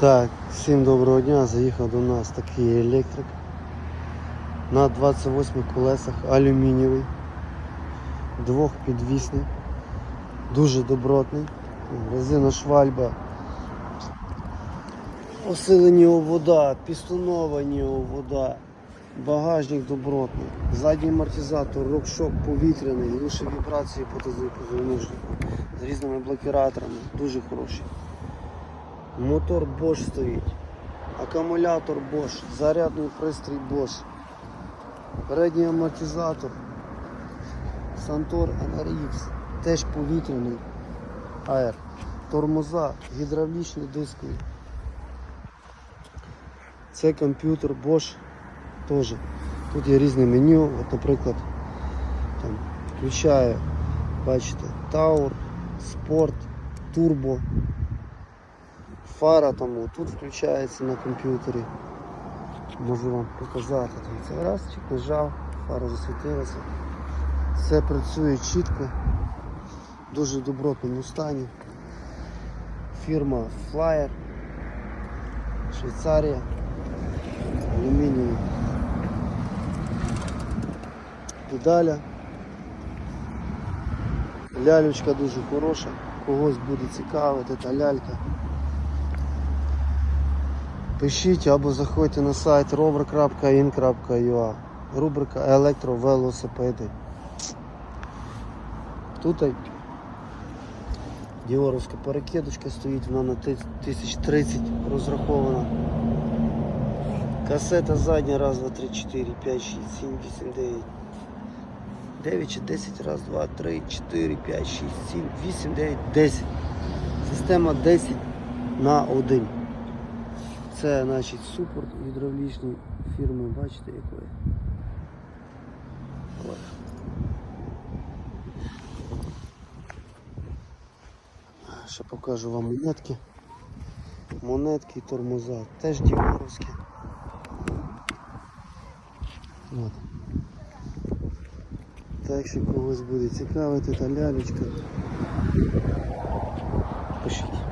Так, всім доброго дня. Заїхав до нас такий електрик на 28 колесах, алюмінієвий, двохпідвісний, дуже добротний. Резина швальба, осилені вода, пістоновані вода, багажник добротний, задній амортизатор, рокшок повітряний, лише вібрації по тазу позвоночнику з різними блокіраторами, дуже хороший. Мотор Bosch стоїть, акумулятор Bosch, зарядний пристрій Bosch, передній амортизатор, Santor NRX, теж повітряний AR, тормоза, гідравлічні диски. Це комп'ютер Bosch теж. Тут є різне меню, от, наприклад, там, включає, бачите, Tower, Sport, Turbo. Фара тому тут включається на комп'ютері. Можу вам показати. Дивіться, раз, чик нажав, фара засвітилася. Все працює чітко, дуже добротному стані. Фірма Flyer, Швейцарія, алюмінієві. Педаля. Лялючка дуже хороша, когось буде цікавити та лялька. Пишіть або заходьте на сайт rover.in.ua Рубрика електровелосипеди. Тут Діоровська перекидочка стоїть, вона на 1030 розрахована. Касета задня, раз, два, три, чотири, п'ять, шість, сім, вісім, дев'ять. 9 чи 10, раз, два, три, 4, 5, 6, 7, 8, 9, 10. Система 10 на 1. Це значить супорт гідравлічної фірми, бачите якої. Ще покажу вам монетки. Монетки і тормоза. Теж діоровські. От. Так що когось буде цікавити та лялечка. Пишіть.